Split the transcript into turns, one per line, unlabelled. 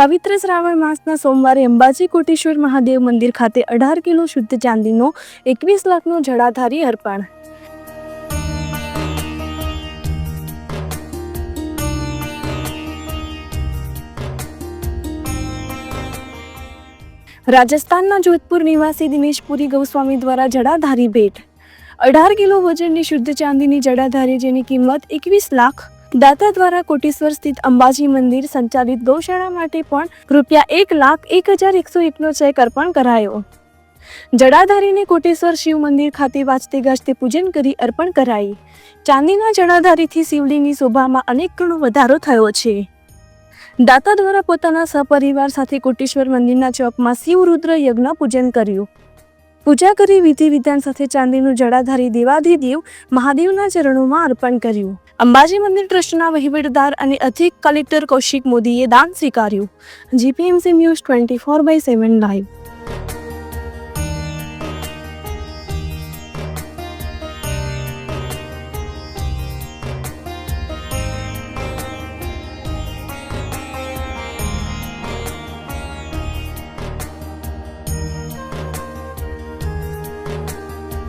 પવિત્ર શ્રાવણ માસના સોમવારે અંબાજી કોટેશ્વર મહાદેવ મંદિર ખાતે અઢાર કિલો શુદ્ધ ચાંદીનો એકવીસ લાખનો જડાધારી અર્પણ. રાજસ્થાનના જોધપુર નિવાસી દિનેશપુરી ગૌસ્વામી દ્વારા જડાધારી ભેટ. અઢાર કિલો વજનની શુદ્ધ ચાંદીની જડાધારી જેની કિંમત એકવીસ લાખ દાતા દ્વારા કોટેશ્વર સ્થિત અંબાજી મંદિર સંચાલિત ગૌશાળા માટે પણ રૂપિયા એક લાખ એક હજાર એકસો એકનો ચેક અર્પણ કરાયો. જડાધારીને કોટેશ્વર શિવ મંદિર ખાતે વાંચતે ગાજતે પૂજન કરી અર્પણ કરાઈ. ચાંદીના જડાધારીથી શિવલિંગની શોભામાં અનેક ગણો વધારો થયો છે. દાતા દ્વારા પોતાના સપરિવાર સાથે કોટેશ્વર મંદિરના ચોકમાં શિવરુદ્ર યજ્ઞ પૂજન કર્યું. પૂજા કરી વિધિ વિધાન સાથે ચાંદીનું જડાધારી દેવાધિદેવ મહાદેવના ચરણોમાં અર્પણ કર્યું. અંબાજી મંદિર ટ્રસ્ટના વહીવટદાર અને અધિક કલેક્ટર કૌશિક મોદીએ દાન સ્વીકાર્યું. GPMC news twenty four by seven live.